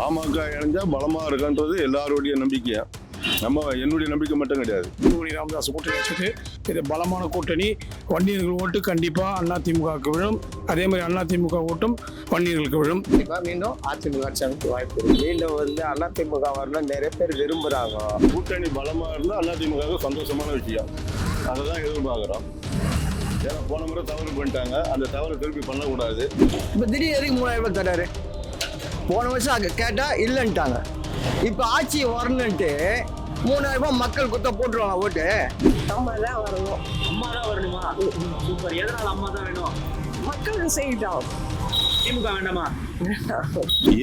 பாமக இணைஞ்சா பலமா இருக்குன்றது எல்லாருடைய நம்பிக்கையா? நம்ம என்னுடைய நம்பிக்கை மட்டும் கிடையாது. தூத்துக்குடி ராமதாஸ் கூட்டணி வச்சுட்டு இது பலமான கூட்டணி வன்னியர்கள் ஓட்டு கண்டிப்பாக அதிமுகவுக்கு விழும். அதே மாதிரி அதிமுக ஓட்டும் வன்னியர்களுக்கு விழும். கண்டிப்பா மீண்டும் அதிமுக ஆட்சி வாய்ப்பு இருக்கு. மீண்டும் வந்து அதிமுக வரணும் நிறைய பேர் விரும்புறாங்க. கூட்டணி பலமா இருந்தா அதிமுக சந்தோஷமான விஷயம். அதை தான் எதிர்பார்க்குறோம். ஏன்னா போன முறை தவறு பண்ணிட்டாங்க. அந்த தவறு திருப்பி பண்ணக்கூடாது. இப்போ திடீர் எதுக்கு மூணாயிரம் ரூபாய் தராரு போன வருஷம் அங்க கேட்டா இல்லைன்ட்டாங்க. இப்போ ஆட்சி வரணுன்ட்டு மூணாயிரம் ரூபாய் மக்கள் குத்த போட்டுருவாங்க ஓட்டு. அம்மா தான் வரணும். அம்மா தான் வரணுமா? சூப்பர். எதனால அம்மா தான் வேணும்? மக்களுக்கு செய்யட்டும். திமுக வேண்டாமா?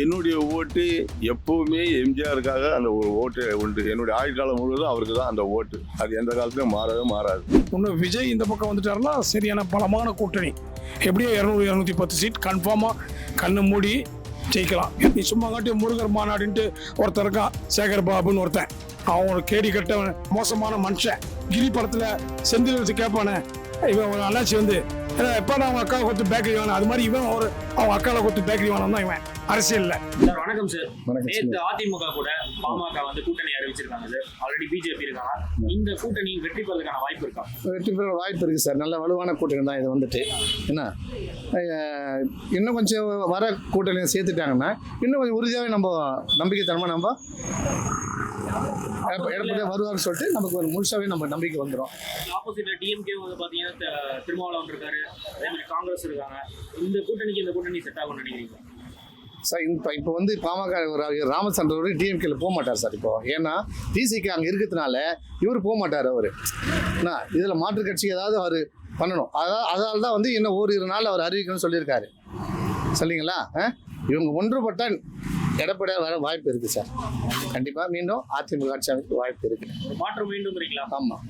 என்னுடைய ஓட்டு எப்பவுமே எம்ஜிஆருக்காக அந்த ஒரு ஓட்டு உண்டு. என்னுடைய ஆயுட்காலம் முழுவதும் அவருக்கு தான் அந்த ஓட்டு. அது எந்த காலத்துலையும் மாறவே மாறாது. இன்னும் விஜய் இந்த பக்கம் வந்துட்டாருன்னா சரியான பலமான கூட்டணி. எப்படியோ இரநூறு இரநூத்தி பத்து சீட் கன்ஃபார்மாக கண்ணு மூடி ஜெயிக்கலாம். நீ சும்மா காட்டி முருகர் மாநாடுன்ட்டு ஒருத்தன் இருக்கான் சேகர் பாபுன்னு ஒருத்தன். அவன் ஒரு கேடி கட்ட மோசமான மனுஷன். கிரி படத்தில் செந்தில் வச்சு கேட்பானே இவன் ஒரு அண்ணாச்சி வந்து எப்போ நான் அவங்க அக்காவை கொத்து பேக்கரி வேணும் அது மாதிரி இவன் ஒரு அவங்க அக்காவை கொத்து பேக்கரி வேணும் தான் இவன். அரசியல்ல. சார் வணக்கம் சார். நேத்து அதிமுக கூட பாமக வந்து கூட்டணி அறிவிச்சிருக்காங்க சார். ஆல்ரெடி பிஜேபி இருக்காங்க. இந்த கூட்டணி வெற்றி பெறதுக்கான வாய்ப்பு இருக்கா? வெற்றி பெற வாய்ப்பு இருக்குது சார். நல்ல வலுவான கூட்டணி தான் இது வந்துட்டு. என்ன? இன்னும் கொஞ்சம் வர கூட்டணியை சேர்த்துட்டாங்கன்னா இன்னும் கொஞ்சம் உறுதியாகவே நம்ம நம்பிக்கைத்தனமாக நம்ம எடப்பாடி வருவார்னு சொல்லிட்டு நமக்கு ஒரு முழுசாவே நம்ம நம்பிக்கை வந்துடும் ஆப்போசிட்ல டிஎம்கே வந்து பாத்தீங்கன்னா திருமாவளவன் இருக்காரு அதே மாதிரி காங்கிரஸ் இருக்காங்க. இந்த கூட்டணிக்கு இந்த கூட்டணி செட் ஆகும்னு நினைக்கிறீங்க சார் இப்போ இப்போ வந்து பாமக ஒரு ராமச்சந்திரன் டிஎம்கேல போக மாட்டார் சார் இப்போ. ஏன்னா பிசிக்கு அங்கே இருக்கிறதுனால இவர் போக மாட்டார் அவர். என்ன இதில் மாற்று கட்சி ஏதாவது அவர் பண்ணணும். அதான் அதனால தான் வந்து இன்னும் ஓரிரு நாள் அவர் அறிவிக்கணும்னு சொல்லியிருக்காரு. சரிங்களா? இவங்க ஒன்றுபட்டால் எடப்பாடியாக வர வாய்ப்பு இருக்குது சார். கண்டிப்பாக மீண்டும் அதிமுக ஆட்சி அமைக்க வாய்ப்பு இருக்குது மாற்றம் வேண்டும்ங்கிறீங்களா ஆமாம்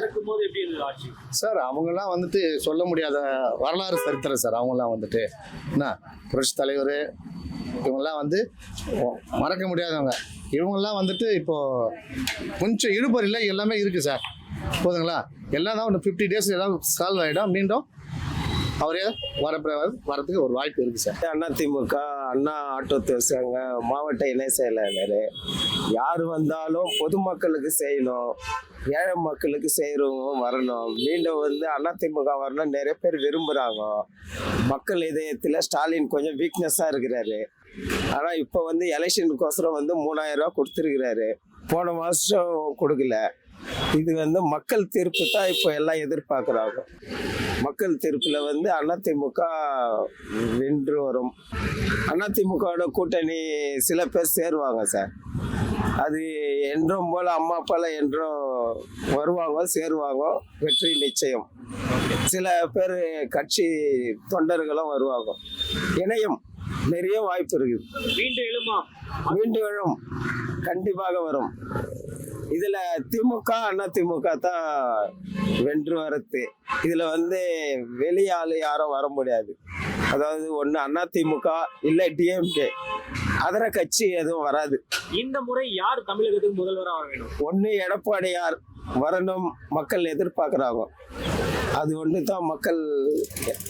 இருக்கும்போது எப்படி இருந்தது ஆட்சி? சார் அவங்கெல்லாம் வந்துட்டு சொல்ல முடியாத வரலாறு சரித்திரம் சார் அவங்கெல்லாம் வந்துட்டு. என்ன புரட்சி தலைவர் இவங்கெல்லாம் வந்து மறக்க முடியாதவங்க. இவங்கெல்லாம் வந்துட்டு இப்போ கொஞ்சம் இழுபறியில் எல்லாமே இருக்குது சார். போதுங்களா? எல்லாம் தான் ஒன்று ஃபிஃப்டி டேஸ் எல்லாம் சால்வ் ஆகிடும் மீண்டும் அவரே வர வரதுக்கு ஒரு வாய்ப்பு இருக்குது சார். அண்ணா திமுக அண்ணா ஆட்டோ தொழிற்சங்க மாவட்ட இணை செயலாளர். யார் வந்தாலும் பொதுமக்களுக்கு செய்யணும் ஏழை மக்களுக்கு செய்கிறவங்க வரணும். மீண்டும் வந்து அதிமுக வரணும் நிறைய பேர் விரும்புகிறாங்க மக்கள் இதயத்தில் ஸ்டாலின் கொஞ்சம் வீக்னஸாக இருக்கிறாரு. ஆனால் இப்போ வந்து எலெக்ஷனுக்கோசரம் வந்து மூணாயிரம் ரூபா கொடுத்துருக்கிறாரு. போன மாதம் கொடுக்கல. இது வந்து மக்கள் தீர்ப்பு தான் இப்போ எல்லாம் எதிர்பார்க்குறாங்க. மக்கள் தீர்ப்பில் வந்து அதிமுக வென்று வரும். அதிமுகவோட கூட்டணி சில பேர் சேருவாங்க சார். அது என்றும் போல அம்மா அப்பால என்றும் வருவாங்க சேருவாங்க. வெற்றி நிச்சயம். சில பேர் கட்சி தொண்டர்களும் வருவாங்க. இணையம் நிறைய வாய்ப்பு இருக்குது. மீண்டும் எழுமா? மீண்டும் வரும் கண்டிப்பாக வரும். இதுல திமுக அண்ணா திமுக தான் வென்று வரது இதுல வந்து வெளியாளு யாரும் வர முடியாது. அதாவது ஒண்ணு அண்ணா திமுக இல்ல டிஎம்கே அதர கட்சி எதுவும் வராது. இந்த முறை யார் தமிழகத்துக்கு முதல்வராக வர வேண்டும்? ஒண்ணு எடப்பாடியார் வரணும் மக்கள் எதிர்பார்க்குறாங்க. அது ஒன்று தான் மக்கள்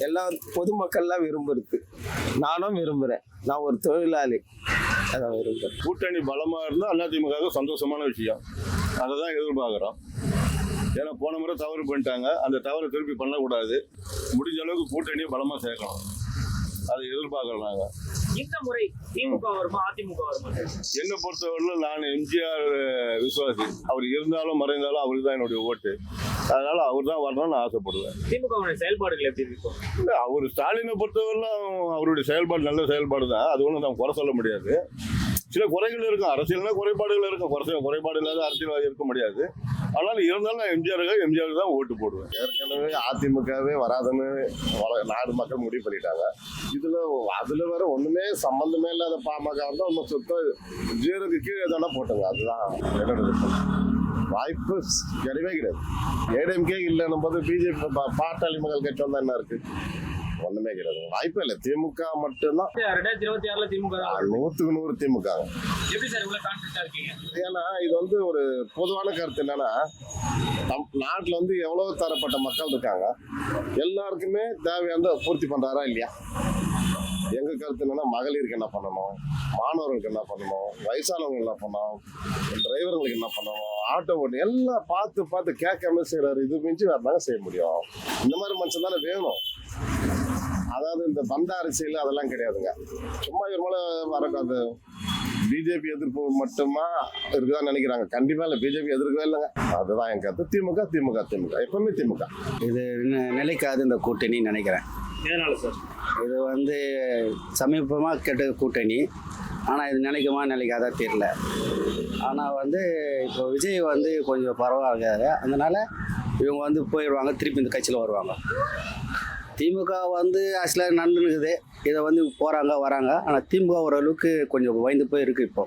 எல்லா பொதுமக்கள்லாம் விரும்புறது. நானும் விரும்புகிறேன் நான் ஒரு தொழிலாளி. கூட்டணி பலமா இருந்தா அதிமுக சந்தோஷமான விஷயம். அதை தான் எதிர்பார்க்குறோம். ஏன்னா போன முறை தவறு பண்ணிட்டாங்க. அந்த தவறை திருப்பி பண்ணக்கூடாது. முடிஞ்ச அளவுக்கு கூட்டணியை பலமா சேர்க்கணும். அதை எதிர்பார்க்குறோம் நாங்கள் இந்த முறை திமுக வருமா அதிமுக வருமா? என்னை பொறுத்தவரையிலும் நான் எம்ஜிஆர் விசுவாசி. அவர் இருந்தாலும் மறைந்தாலும் அவருக்கு தான் என்னுடைய ஓட்டு. அதனால அவர் தான் வரணும்னு ஆசைப்படுவேன். திமுக செயல்பாடுகள் எப்படி இருக்கும்? அவர் ஸ்டாலினை பொறுத்தவரையிலும் அவருடைய செயல்பாடு நல்ல செயல்பாடு தான் அது ஒன்றும் நம்ம குறை சொல்ல முடியாது. சில குறைகள் இருக்கும். அரசியல்னா குறைபாடுகள் இருக்கும். குறை குறைபாடு இல்லாத அரசியல்வாதி இருக்க முடியாது. ஆனால் இருந்தாலும் நான் எம்ஜிஆருக்கு எம்ஜிஆருக்கு தான் ஓட்டு போடுவேன். ஏற்கனவே அதிமுகவே வராதுன்னு வர- நாடு மக்கள் முடிவு பண்ணிட்டாங்க. இதுல அதுல வேற ஒண்ணுமே சம்பந்தமே இல்லாத பாமக வந்து நம்ம சுத்தம் ஜீரோக்கு கீழே தானே போட்டாங்க. அதுதான் என்னோட. வாய்ப்பு கிடையவே கிடையாது. ஏடிஎம்கே இல்லைன்னும் போது பிஜேபி பாட்டாளி மக்கள் கட்சி வந்தா என்ன இருக்கு? ஒண்ணுமே கிடையாது. வாய்ப்பே இல்லை. திமுக மட்டும்தான். ரெண்டாயிரத்தி இருபத்தி ஆறுல திமுக. நூத்துக்கு நூறு திமுக. ஏன்னா இது வந்து ஒரு பொதுவான கருத்து என்னன்னா நம் நாட்டில் வந்து எவ்வளவு தரப்பட்ட மக்கள் இருக்காங்க எல்லாருக்குமே தேவையான பூர்த்தி பண்றாரா இல்லையா? எங்க கருத்து என்னன்னா மகளிருக்கு என்ன பண்ணணும்? மாணவர்களுக்கு என்ன பண்ணணும்? வயசானவங்களுக்கு என்ன பண்ணணும்? டிரைவர்களுக்கு என்ன பண்ணணும்? ஆட்டோ ஓட்டு எல்லாம் பார்த்து பார்த்து கேட்காம செய்யறாரு இது மிஞ்சி வேற தானே செய்ய முடியும்? இந்த மாதிரி மனுஷன் தானே வேணும். அதாவது இந்த பந்த அரசியல் அதெல்லாம் கிடையாதுங்க. சும்மா இவர் மேல வர பிஜேபி எதிர்ப்பு மட்டுமா இருக்குதான் நினைக்கிறாங்க. கண்டிப்பா இல்லை பிஜேபி எதிர்க்கவே இல்லைங்க. அதுதான் என் கருத்து. திமுக திமுக திமுக. எப்பவுமே திமுக. இது நிலைக்காது இந்த கூட்டணி நினைக்கிறேன். எதனால சார்? இது வந்து சமீபமாக கெட்ட கூட்டணி. ஆனால் இது நிலைக்குமா நிலைக்காதா தெரியல. ஆனால் வந்து இப்போ விஜய் வந்து கொஞ்சம் பரவாயில்ல அதனால இவங்க வந்து போயிடுவாங்க திருப்பி இந்த கட்சியில் வருவாங்க. திமுக வந்து ஆக்சுவலாக நடந்துனுக்குது இதை வந்து போகிறாங்க வராங்க. ஆனால் திமுக ஓரளவுக்கு கொஞ்சம் பயந்து போய் இருக்குது இப்போ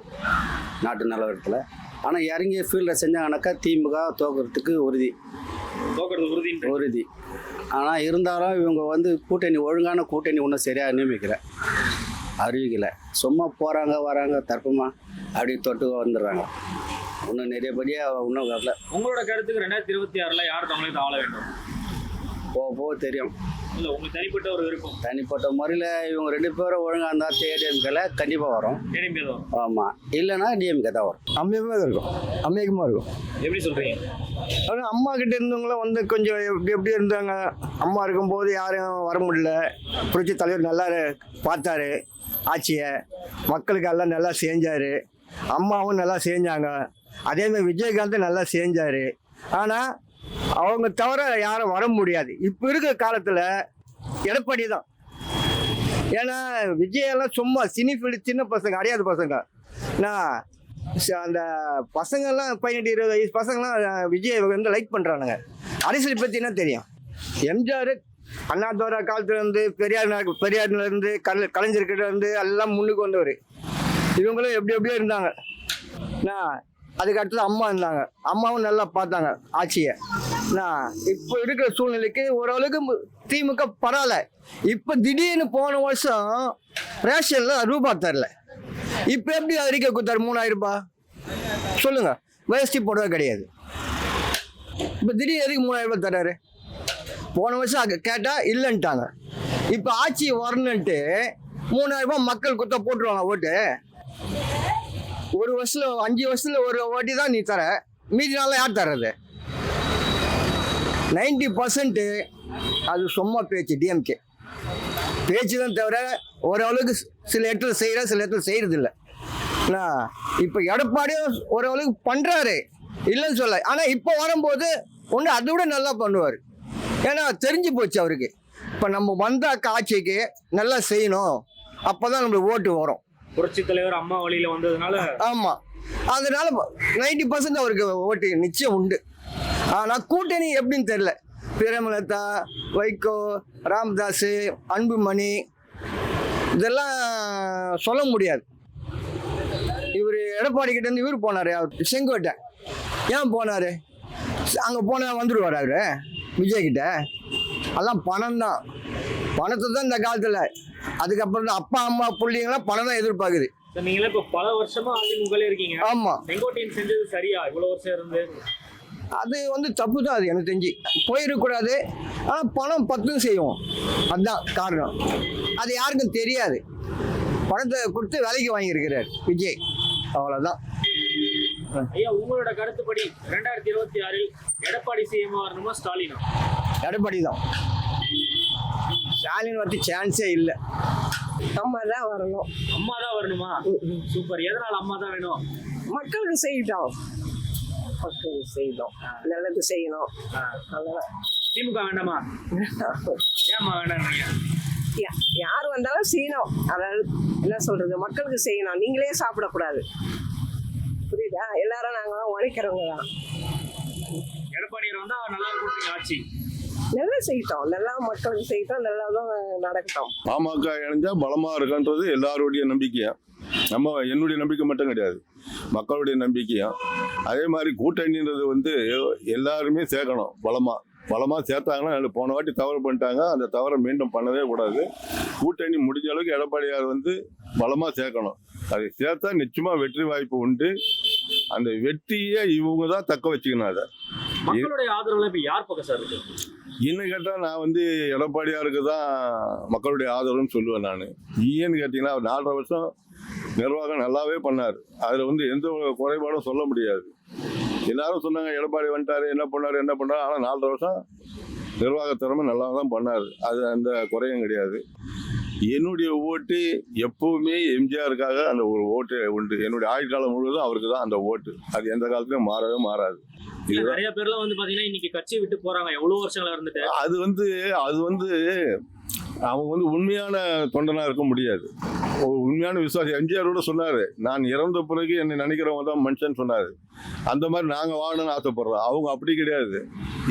நாட்டு நிலவரத்தில் ஆனால் இறங்கி ஃபீல்டில் செஞ்சாங்கனாக்கா திமுக தோக்கிறதுக்கு உறுதி. தோக்கிறது உறுதின்ற உறுதி. ஆனால் இருந்தாலும் இவங்க வந்து கூட்டணி ஒழுங்கான கூட்டணி ஒன்றும் சரியாக நியமிக்கல. அறிவிக்கல. சும்மா போகிறாங்க வராங்க தர்ப்பமா அப்படி தொட்டு வந்துடுறாங்க. இன்னும் நிறையபடியாக இன்னும் வரல. உங்களோட கருத்துக்கு ரெண்டாயிரத்தி இருபத்தி ஆறுல யார் தமிழகத்தை ஆள வேண்டும்? போக போக தெரியும். இல்ல உங்களுக்கு தனிப்பட்ட ஒரு விருப்பம் தனிப்பட்ட முறையில் இவங்க ரெண்டு பேரும் ஒழுங்காக இருந்தால் ஏடிஎம்கேல கண்டிப்பாக வரும். ஏடிஎம்கே தான் ஆமாம் இல்லைன்னா டிஎம்கே தான் வரும். அம்மியமாக தான் இருக்கும். அம்மியகமாக இருக்கும். எப்படி சொல்றீங்க? ஆனால் அம்மா கிட்ட இருந்தவங்களும் வந்து கொஞ்சம் எப்படி எப்படி இருந்தாங்க? அம்மா இருக்கும்போது யாரும் வர முடியல. புரட்சி தலைவர் நல்லா பார்த்தாரு. ஆட்சியை. மக்களுக்கு எல்லாம் நல்லா செஞ்சார். அம்மாவும் நல்லா செஞ்சாங்க. அதேமாதிரி விஜயகாந்த் நல்லா செஞ்சார். ஆனால் அவங்க தவிர யாரும் வர முடியாது. இப்போ இருக்கிற காலத்தில் எடப்பாடி தான். ஏன்னா விஜயெல்லாம் சும்மா சினி ஃபீல்டு சின்ன பசங்க அறியாத பசங்க. நான் ச- அந்த பசங்கள்லாம் பதினெட்டு இருபது வயசு பசங்களாம் விஜய் வந்து லைக் பண்ணுறானுங்க அரசியல் பற்றி என்ன தெரியும்? எம்ஜிஆர் அண்ணாதோரா காலத்துலேருந்து பெரியார் பெரியார்லேருந்து கல கலைஞர்கிட்ட இருந்து எல்லாம் முன்னுக்கு வந்தவர். இவங்களும் எப்படி எப்படியோ இருந்தாங்க. நான் அதுக்கு அடுத்தது அம்மா இருந்தாங்க. அம்மாவும் நல்லா பார்த்தாங்க ஆட்சியை. நான் இப்போ இருக்கிற சூழ்நிலைக்கு ஓரளவுக்கு திமுக பரவாயில்ல. இப்போ திடீர்னு போன வருஷம் ரேஷனில் ரூபா தரல. இப்போ எப்படி அறிக்கை கொடுத்தாரு? மூணாயிரம் ரூபாய் சொல்லுங்க. வேஷ்டி போடவே கிடையாது. இப்போ திடீர்னு எதுக்கு மூணாயிரம் ரூபாய் தர்றாரு? போன வருஷம் அங்கே கேட்டால் இல்லைன்ட்டாங்க. இப்போ ஆட்சி வரணுன்ட்டு மூணாயிரம் ரூபாய் மக்கள் கொடுத்தா போட்டுருவாங்க ஓட்டு. ஒரு வருஷத்துல அஞ்சு வருஷத்துல ஒரு ஓட்டி தான் நீ தர. மீதி நாளில் யார் தர்றது? நைன்டி பர்சன்ட்டு அது சும்மா பேச்சு டிஎம்கே பேச்சு தான் தவிர ஓரளவுக்கு சில இடத்துல செய்கிற சில இடத்துல செய்கிறது இல்லை. இப்போ எடப்பாடியும் ஓரளவுக்கு பண்ணுறாரு இல்லைன்னு சொல்ல ஆனால் இப்போ வரும்போது ஒன்று அதை விட நல்லா பண்ணுவார். ஏன்னா தெரிஞ்சு போச்சு அவருக்கு. இப்போ நம்ம வந்த காட்சிக்கு நல்லா செய்யணும். அப்போ தான் நம்மளுக்கு ஓட்டு வரும். புரட்சி தலைவர் அம்மா வழியில வந்ததுனால ஆமாம் அதனால நைன்டி பர்சன்ட் அவருக்கு ஓட்டு நிச்சயம் உண்டு. ஆனால் கூட்டணி எப்படின்னு தெரில பிரேமலதா வைகோ ராமதாஸ் அன்புமணி இதெல்லாம் சொல்ல முடியாது. இவர் எடப்பாடி கிட்ட இருந்து இவர் போனார் அவர் செங்கோட்டை. ஏன் போனார்? அங்கே போனால் வந்துடுவார் அவர் விஜய்கிட்ட அதெல்லாம் பணம் தான் பணத்தை தான் இந்த காலத்தில் அதுக்கப்புறம் அப்பா அம்மா பிள்ளைங்களாம் பணம் தான் எதிர்பார்க்குது நீங்களே இப்ப பல வருஷமா அதிமுகல இருக்கீங்க. ஆமாம் செங்கோட்டையன் செஞ்சது சரியா? இவ்வளவு வருஷம் இருந்து? அது வந்து தப்பு தான் அது எனக்கு தெரிஞ்சு. போயிடக்கூடாது. ஆனால் பணம் பத்தும் செய்வோம். அதுதான் காரணம். அது யாருக்கும் தெரியாது. பணத்தை கொடுத்து விலைக்கு வாங்கியிருக்கிறார் விஜய். அவ்வளோதான் ஐயா உங்களோட கருத்துப்படி ரெண்டாயிரத்தி இருபத்தி ஆறில் எடப்பாடி சிஎம் வரணுமா ஸ்டாலினா? எடப்பாடி தான். ஸ்டாலின் வந்து சான்ஸே இல்லை. அம்மா தான் வரணும். அம்மா தான் வரணுமா? சூப்பர். எதனால அம்மா தான் வேணும்? மக்களுக்கு செய்யட்டும். மக்களுக்கு செய்யணும் நல்லது செய்யணும். அவ்வளவுதான். திமுக வேண்டாமா? ஏம்மா வேண்டாம் யார் வந்தாலும் செய்யணும். அதாவது என்ன சொல்றது? மக்களுக்கு செய்யணும். நீங்களே சாப்பிடக்கூடாது. புரியுதா? எல்லாரும் நாங்களாம் உழைக்கிறவங்க தான். எடப்பாடியார் வந்தா நல்லா இருக்கும் ஆட்சி. நல்லா செய்யட்டும் நல்லா மக்களுக்கு செய்யட்டும் நல்லா தான் நடக்கட்டும். பாமக இணைஞ்சா பலமா இருக்குன்றது எல்லாருடைய நம்பிக்கையும் நம்ம என்னுடைய நம்பிக்கை மட்டும் கிடையாது. மக்களுடைய நம்பிக்கையும் அதே மாதிரி கூட்டணின்றது வந்து எல்லாருமே சேர்க்கணும் பலமா. பலமா சேர்த்தாங்கன்னா போன வாட்டி தவறு பண்ணிட்டாங்க. அந்த தவறை மீண்டும் பண்ணவே கூடாது. கூட்டணி முடிஞ்ச அளவுக்கு எடப்பாடியார் வந்து பலமா சேர்க்கணும். அதை சேர்த்தா நிச்சயமா வெற்றி வாய்ப்பு உண்டு. அந்த வெற்றியை இவங்க தான் தக்க வச்சுக்கணும் அதை. மக்களுடைய ஆதரவுல இப்ப யார் பக்கம் சார் இருக்கு? இன்னும் கேட்டால் நான் வந்து எடப்பாடியாருக்கு தான் மக்களுடைய ஆதரவுன்னு சொல்லுவேன் நான். ஏன்னு கேட்டிங்கன்னா அவர் நாலரை வருஷம் நிர்வாகம் நல்லாவே பண்ணார். அதில் வந்து எந்த ஒரு குறைபாடும் சொல்ல முடியாது. எல்லாரும் சொன்னாங்க எடப்பாடி வந்துட்டாரு என்ன பண்ணாரு என்ன பண்ணாரு. ஆனால் நாலரை வருஷம் நிர்வாக திறமை நல்லா தான் பண்ணார். அது அந்த குறையும் கிடையாது. என்னுடைய ஓட்டு எப்பவுமே எம்ஜிஆருக்காக அந்த ஒரு ஓட்டு உண்டு. என்னுடைய ஆயுட்காலம் முழுவதும் அவருக்கு தான் அந்த ஓட்டு. அது எந்த காலத்துலையும் மாறவே மாறாது. நிறைய பேர்லாம் வந்து பாத்தீங்கன்னா இன்னைக்கு கட்சி விட்டு போறாங்க. எவ்வளவு வருஷங்களா இருந்துட்டு? அது வந்து அது வந்து அவங்க வந்து உண்மையான தொண்டனா இருக்க முடியாது. ஒரு உண்மையான விசுவாசி. எம்ஜிஆரோட சொன்னாரு நான் இறந்த பிறகு என்னை நினைக்கிறவங்க தான் மனுஷன் சொன்னாரு. அந்த மாதிரி நாங்க வாழணும்னு ஆசைப்படுறோம். அவங்க அப்படி கிடையாது.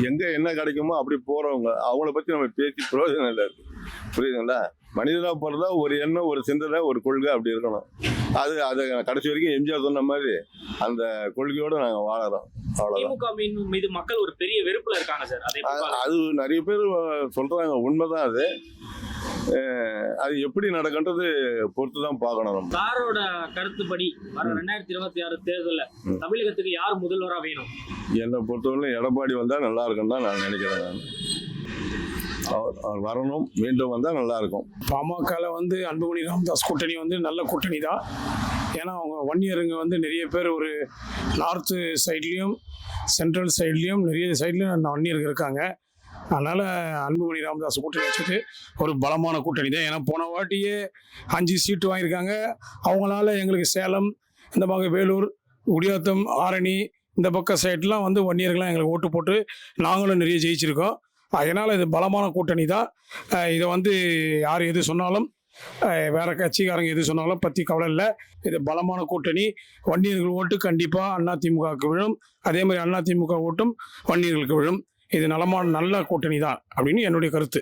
எங்க என்ன கிடைக்குமோ அப்படி போறவங்க. அவங்கள பத்தி நம்ம பேசி பிரயோஜனம் இல்லை. இருக்கு புரியுதுங்களா? மனிதனா பிறந்தா ஒரு எண்ணம் ஒரு சிந்தனை ஒரு கொள்கை அப்படி இருக்கணும். அது அது கடைசி வரைக்கும் எம்ஜிஆர் சொன்ன மாதிரி அந்த கொள்கையோட நாங்க வாழறோம். மீன் மீது மக்கள் ஒரு பெரிய வெறுப்புல இருக்காங்க சார். அதை நிறைய பேர் சொல்றாங்க. உண்மைதான் அது. அது எப்படி நடக்கின்றது பொறுத்து தான் பார்க்கணும் சாரோட கருத்துப்படி வர ரெண்டாயிரத்தி இருபத்தி ஆறு தேர்தல்ல. தமிழகத்துக்கு யார் முதல்வரா வேணும்? என்னை பொறுத்தவரை எடப்பாடி வந்தா நல்லா இருக்குன்னு தான் நான் நினைக்கிறேன் நான். அவர் அவர் வரணும். மீண்டும் வந்தால் நல்லா இருக்கும் வந்து அன்புமணி ராமதாஸ் கூட்டணி வந்து நல்ல கூட்டணி தான். ஏன்னா அவங்க ஒன் இயருங்க வந்து நிறைய பேர் ஒரு நார்த்து சைட்லேயும் சென்ட்ரல் சைட்லேயும் நிறைய சைட்லேயும் ஒன் இயருக்கு இருக்காங்க. அதனால் அன்புமணி ராமதாஸ் கூட்டணி வச்சுட்டு ஒரு பலமான கூட்டணி தான். ஏன்னா போன வாட்டியே அஞ்சு சீட்டு வாங்கியிருக்காங்க. அவங்களால எங்களுக்கு சேலம் இந்த பக்கம் வேலூர் குடியாத்தம் ஆரணி இந்த பக்கம் சைட்லாம் வந்து ஒன் இயர்க்கெலாம் எங்களுக்கு ஓட்டு போட்டு நாங்களும் நிறைய ஜெயிச்சிருக்கோம். அதனால் இது பலமான கூட்டணி தான். இதை வந்து யார் எது சொன்னாலும் வேற கட்சிக்காரங்க எது சொன்னாலும் பற்றி கவலை இல்லை. இது பலமான கூட்டணி. வன்னியர்கள் ஓட்டு கண்டிப்பாக அதிமுகவுக்கு விழும். அதே மாதிரி அதிமுக ஓட்டும் வன்னியர்களுக்கு விழும். இது நலமான நல்ல கூட்டணி தான் அப்படின்னு என்னுடைய கருத்து.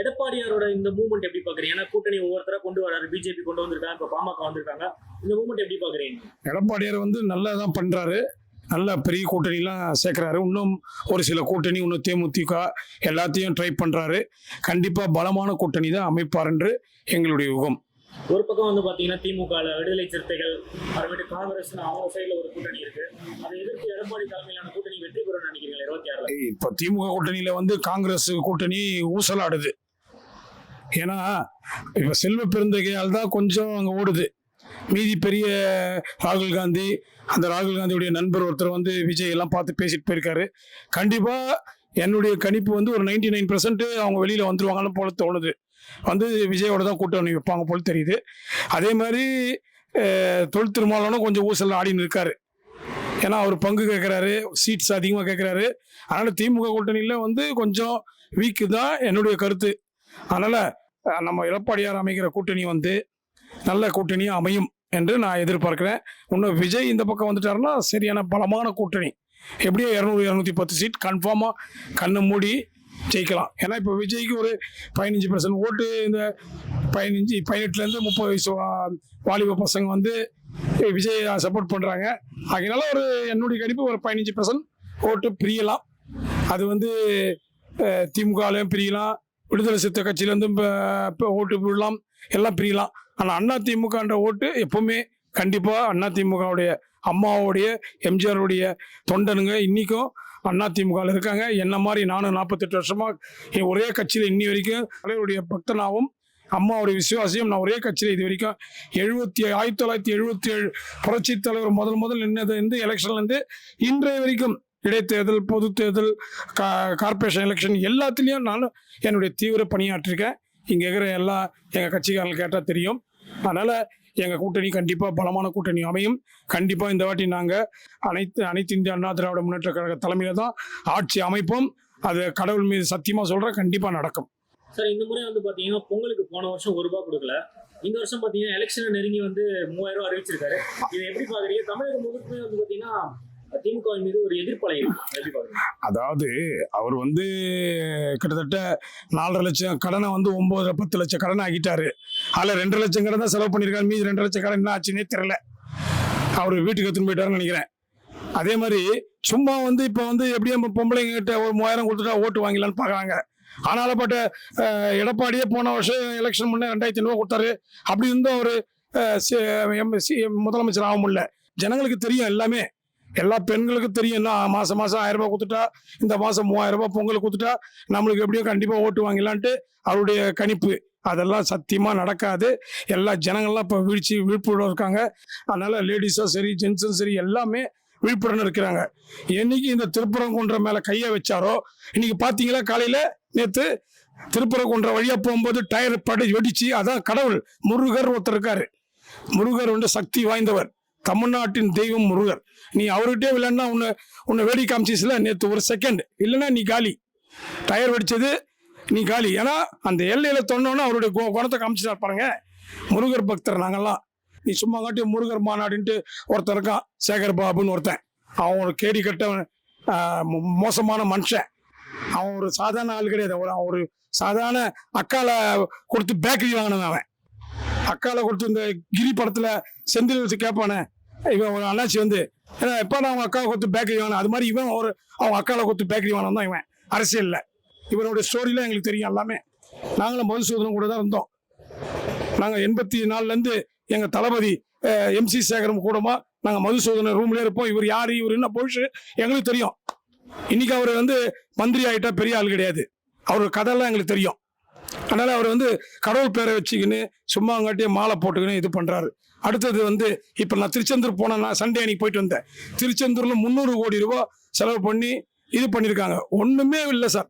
எடப்பாடியாரோட இந்த மூவ்மெண்ட் எப்படி பாக்குறீங்க? ஏன்னா கூட்டணி ஒவ்வொருத்தரா கொண்டு வராரு. பிஜேபி கொண்டு வந்திருக்காங்க இப்ப பாமக வந்திருக்காங்க. இந்த மூவ்மெண்ட் எப்படி பாக்குறீங்க? எடப்பாடியார் வந்து நல்லா தான் பண்ணுறாரு நல்ல பெரிய கூட்டணிலாம் சேர்க்குறாரு. இன்னும் ஒரு சில கூட்டணி இன்னும் தேமுதிக எல்லாத்தையும் ட்ரை பண்ணுறாரு கண்டிப்பாக பலமான கூட்டணி தான் அமைப்பார் என்று எங்களுடைய யுகம் ஒரு பக்கம் வந்து பாத்தீங்கன்னா திமுக விடுதலை சிறுத்தைகள் அப்புறமேட்டு காங்கிரஸ் அவங்க சைடுல ஒரு கூட்டணி இருக்கு. அதை எதிர்த்து எடப்பாடி தலைமையிலான கூட்டணி வெற்றி பெறும் நினைக்கிறீங்களா இருபத்தி ஆறுல? இப்போ திமுக கூட்டணியில் வந்து காங்கிரஸ் கூட்டணி ஊசலாடுது. ஏன்னா இப்போ செல்வ பெருந்தகையால் தான் கொஞ்சம் அங்கே ஓடுது. மீதி பெரிய ராகுல் காந்தி அந்த ராகுல் காந்தியுடைய நண்பர் ஒருத்தர் வந்து விஜய் எல்லாம் பார்த்து பேசிட்டு போயிருக்காரு. கண்டிப்பாக என்னுடைய கணிப்பு வந்து ஒரு நைன்டி நைன் அவங்க வெளியில் வந்துருவாங்கன்னு போல தோணுது. வந்து விஜயோட தான் கூட்டணி வைப்பாங்க போல தெரியுது. அதே மாதிரி தொழில் திருமாவளவனும் கொஞ்சம் ஊசல் ஆடின்னு இருக்காரு. ஏன்னா அவர் பங்கு கேட்குறாரு சீட்ஸ் அதிகமாக கேட்குறாரு அதனால் திமுக கூட்டணியில் வந்து கொஞ்சம் வீக்கு தான் என்னுடைய கருத்து. அதனால் நம்ம எடப்பாடியார் அமைக்கிற கூட்டணி வந்து நல்ல கூட்டணியும் அமையும் என்று நான் எதிர்பார்க்கிறேன். இன்னும் விஜய் இந்த பக்கம் வந்துட்டாருன்னா சரியான பலமான கூட்டணி. எப்படியோ இரநூறு இரநூத்தி பத்து சீட் கன்ஃபார்மாக கண்ணை மூடி ஜெயிக்கலாம். ஏன்னா இப்போ விஜய்க்கு ஒரு பதினஞ்சு பர்சன்ட் ஓட்டு இந்த பதினஞ்சு பதினெட்டுலேருந்து முப்பது வயசு வாலிப பசங்க வந்து விஜய் சப்போர்ட் பண்ணுறாங்க அதனால ஒரு என்னுடைய கணிப்பு ஒரு பதினஞ்சு பர்சன்ட் ஓட்டு பிரியலாம். அது வந்து திமுகலையும் பிரியலாம். விடுதலை சித்த கட்சியிலேருந்து இப்போ ஓட்டு விடலாம். எல்லாம் பிரியலாம். ஆனால் அண்ணா திமுகன்ற ஓட்டு எப்பவுமே கண்டிப்பாக அண்ணா திமுகவுடைய அம்மாவுடைய எம்ஜிஆருடைய தொண்டனுங்க இன்றைக்கும் அண்ணா திமுகவில் இருக்காங்க. என்ன மாதிரி நானும் நாற்பத்தெட்டு வருஷமாக என் ஒரே கட்சியில் இன்னி வரைக்கும் தலைவருடைய பக்தனாகவும் அம்மாவுடைய விசுவாசியும் நான் ஒரே கட்சியில் இது வரைக்கும் எழுபத்தி ஆயிரத்தி தொள்ளாயிரத்தி எழுபத்தி ஏழு புரட்சி தலைவர் முதல் முதல் நின்னது வந்து எலெக்ஷன்லேருந்து இன்றைய வரைக்கும் இடைத்தேர்தல் பொது தேர்தல் கா கார்பரேஷன் எலெக்ஷன் எல்லாத்துலேயும் நான் என்னுடைய தீவிர பணியாற்றிருக்கேன். இங்கே இருக்கிற எல்லா எங்கள் கட்சிக்காரர்கள் கேட்டால் தெரியும். அதனால் எங்கள் கூட்டணி கண்டிப்பாக பலமான கூட்டணி அமையும். கண்டிப்பாக இந்த வாட்டி நாங்கள் அனைத்து அனைத்து இந்திய அண்ணா திராவிட முன்னேற்ற கழக தலைமையில் தான் ஆட்சி அமைப்போம். அது கடவுள் மீது சத்தியமாக சொல்கிறேன் கண்டிப்பாக நடக்கும். சார் இந்த முறை வந்து பாத்தீங்கன்னா பொங்கலுக்கு போன வருஷம் ஒரு ரூபாய் கொடுக்கல. இந்த வருஷம் பாத்தீங்கன்னா எலெக்ஷன் நெருங்கி வந்து மூவாயிரம் ரூபாய் அறிவிச்சிருக்காரு. இதை எப்படி பாக்குறீங்க? தமிழக முழுக்க வந்து பாத்தீங்கன்னா திமுக மீது ஒரு எதிர்ப்பலை அதாவது அவர் வந்து கிட்டத்தட்ட நாலரை லட்சம் கடனை வந்து ஒன்பது பத்து லட்சம் கடன் ஆகிட்டாரு அதில் ரெண்டரை லட்சம் கடன் தான் செலவு பண்ணியிருக்காரு மீதி ரெண்டரை லட்சம் கடன் என்ன ஆச்சுன்னே தெரியல. அவர் வீட்டுக்கு எடுத்துன்னு போயிட்டாருன்னு நினைக்கிறேன். அதே மாதிரி சும்மா வந்து இப்போ வந்து எப்படியும் நம்ம பொம்பளைங்க கிட்ட ஒரு மூவாயிரம் கொடுத்துட்டா ஓட்டு வாங்கிடலான்னு பார்க்குறாங்க ஆனாலும் பட் எடப்பாடியே போன வருஷம் எலெக்ஷன் முன்னே ரெண்டாயிரத்தி ஐநூறுவா கொடுத்தாரு. அப்படி இருந்தும் அவர் முதலமைச்சர் ஆக முடியல. ஜனங்களுக்கு தெரியும் எல்லாமே. எல்லா பெண்களுக்கும் தெரியும் நான் மாசம் மாசம் ஆயிரம் ரூபாய் கொடுத்துட்டா இந்த மாசம் மூவாயிரம் ரூபாய் பொங்கல் கொடுத்துட்டா நம்மளுக்கு எப்படியோ கண்டிப்பா ஓட்டு வாங்கலான்ட்டு அவருடைய கணிப்பு. அதெல்லாம் சத்தியமா நடக்காது. எல்லா ஜனங்கள்லாம் இப்போ வீழ்ச்சி விழிப்புணர்வு இருக்காங்க. அதனால லேடிஸும் சரி ஜென்ஸும் சரி எல்லாமே விழிப்புடன் இருக்கிறாங்க. என்னைக்கு இந்த திருப்பரங்குன்ற மேல கையை வச்சாரோ இன்னைக்கு பாத்தீங்களா காலையில? நேத்து திருப்பரங்குன்ற வழியா போகும்போது டயர் படி வெடிச்சு அதான் கடவுள் முருகர் ஒருத்தர் இருக்காரு. முருகர் வந்து சக்தி வாய்ந்தவர். தமிழ்நாட்டின் தெய்வம் முருகர். நீ அவர்கிட்டே விளையாடினா உன்னை உன்னை வேடி காமிச்சிஸ்ல நேற்று ஒரு செகண்ட் இல்லைன்னா நீ காலி. டயர் வெடிச்சது நீ காலி. ஏன்னா அந்த எல்லையில் தொன்னோன்னு அவருடைய கு- குணத்தை காமிச்சிட்டார் பாருங்க. முருகர் பக்தர் நாங்கெல்லாம். நீ சும்மா காட்டி முருகர் மாநாடுன்ட்டு ஒருத்தன் இருக்கான் சேகர் பாபுன்னு ஒருத்தன். அவன் ஒரு கேடி கட்ட மோ- மோசமான மனுஷன். அவன் ஒரு சாதாரண ஆள் கிடையாது. அவன் அவன் ஒரு சாதாரண அக்கால கொடுத்து பேக்கரி வாங்கினவன் அவன். அக்கால கொடுத்து இந்த கிரி படத்துல செந்தில் வச்சு கேட்பானே இவன் ஒரு அண்ணாச்சி வந்து ஏன்னா எப்போ நான் அவங்க அக்காவை கொடுத்து பேக்கரி வாங்கினேன்? அது மாதிரி இவன் ஒரு அவங்க அக்காவை கொடுத்து பேக்கரி வாங்கினான் தான் இவன். அரசியல்ல. இவனுடைய ஸ்டோரிலாம் எங்களுக்கு தெரியும் எல்லாமே. நாங்களும் மதுசூதனம் கூட தான் இருந்தோம். நாங்கள் எண்பத்தி நாலுலேருந்து எங்கள் தளபதி எம்சி சேகரம் கூடமா நாங்கள் மதுசூதன ரூம்லேயே இருப்போம். இவர் யார் இவர் என்ன பொழுது எங்களுக்கு தெரியும். இன்னைக்கு அவர் வந்து மந்திரி ஆகிட்டா பெரிய ஆள் கிடையாது. அவர் கதையெல்லாம் எங்களுக்கு தெரியும். அதனால அவர் வந்து கடவுள் பேரை வச்சுக்கின்னு சும்மா அங்காட்டியே மாலை போட்டுக்கின்னு இது பண்ணுறாரு அடுத்தது வந்து இப்போ நான் திருச்செந்தூர் போனேன் நான் சண்டே அன்னைக்கு போயிட்டு வந்தேன். திருச்செந்தூரில் முந்நூறு கோடி ரூபா செலவு பண்ணி இது பண்ணியிருக்காங்க. ஒன்றுமே இல்லை சார்.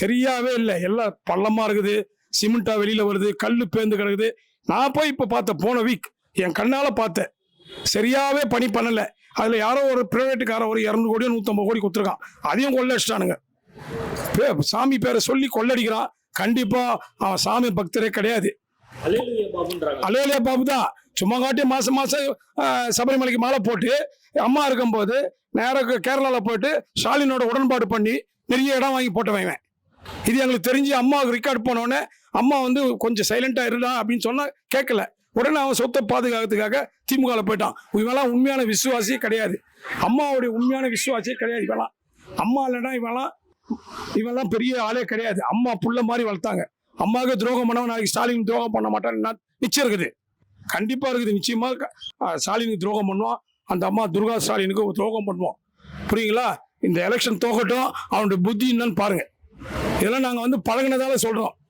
சரியாகவே இல்லை. எல்லாம் பள்ளமாக இருக்குது சிமெண்ட்டாக வெளியில் வருது கல் பேந்து கிடக்குது. நான் போய் இப்போ பார்த்தேன் போன வீக் என் கண்ணால் பார்த்தேன். சரியாகவே பணி பண்ணலை. அதில் யாரோ ஒரு ப்ரைவேட்டுக்கார ஒரு இரநூறு கோடியோ நூற்றம்பது கோடி கொடுத்துருக்கான். அதையும் கொள்ள வச்சிட்டானுங்க சாமி பேரை சொல்லி கொள்ளடிக்கிறான். கண்டிப்பா அவன் சாமி பக்தரே கிடையாது. அலையலையா பாபு தான். சும்மா காட்டி மாசம் மாசம் சபரிமலைக்கு மாலை போட்டு அம்மா இருக்கும்போது நேராக கேரளால போயிட்டு ஸ்டாலினோட உடன்பாடு பண்ணி நிறைய இடம் வாங்கி போட்டவன் இவன். இது எங்களுக்கு தெரிஞ்சு அம்மாவுக்கு ரெக்கார்ட் போனோடனே அம்மா வந்து கொஞ்சம் சைலண்டா இருடா அப்படின்னு சொன்னா கேட்கல. உடனே அவன் சொத்தை பாதுகாக்கிறதுக்காக திமுகவில் போயிட்டான். இவெல்லாம் உண்மையான விசுவாசியே கிடையாது. அம்மாவுடைய உண்மையான விசுவாசியே கிடையாது இவெல்லாம். அம்மா இல்லைன்னா இவெல்லாம் இவெல்லாம் பெரிய ஆளே கிடையாது. அம்மா புள்ள மாதிரி வளர்த்தாங்க. அம்மாவுக்கு துரோகம் பண்ணவன் நாளைக்கு ஸ்டாலின் துரோகம் பண்ண மாட்டான்னு நிச்சயம் இருக்குது. கண்டிப்பாக இருக்குது. நிச்சயமாக ஸ்டாலினுக்கு துரோகம் பண்ணுவான். அந்த அம்மா துர்கா ஸ்டாலினுக்கு துரோகம் பண்ணுவோம் புரியுங்களா? இந்த எலெக்ஷன் தோக்கட்டும் அவனுடைய புத்தி என்னன்னு பாருங்க. இதெல்லாம் நாங்கள் வந்து பழகினதால சொல்கிறோம்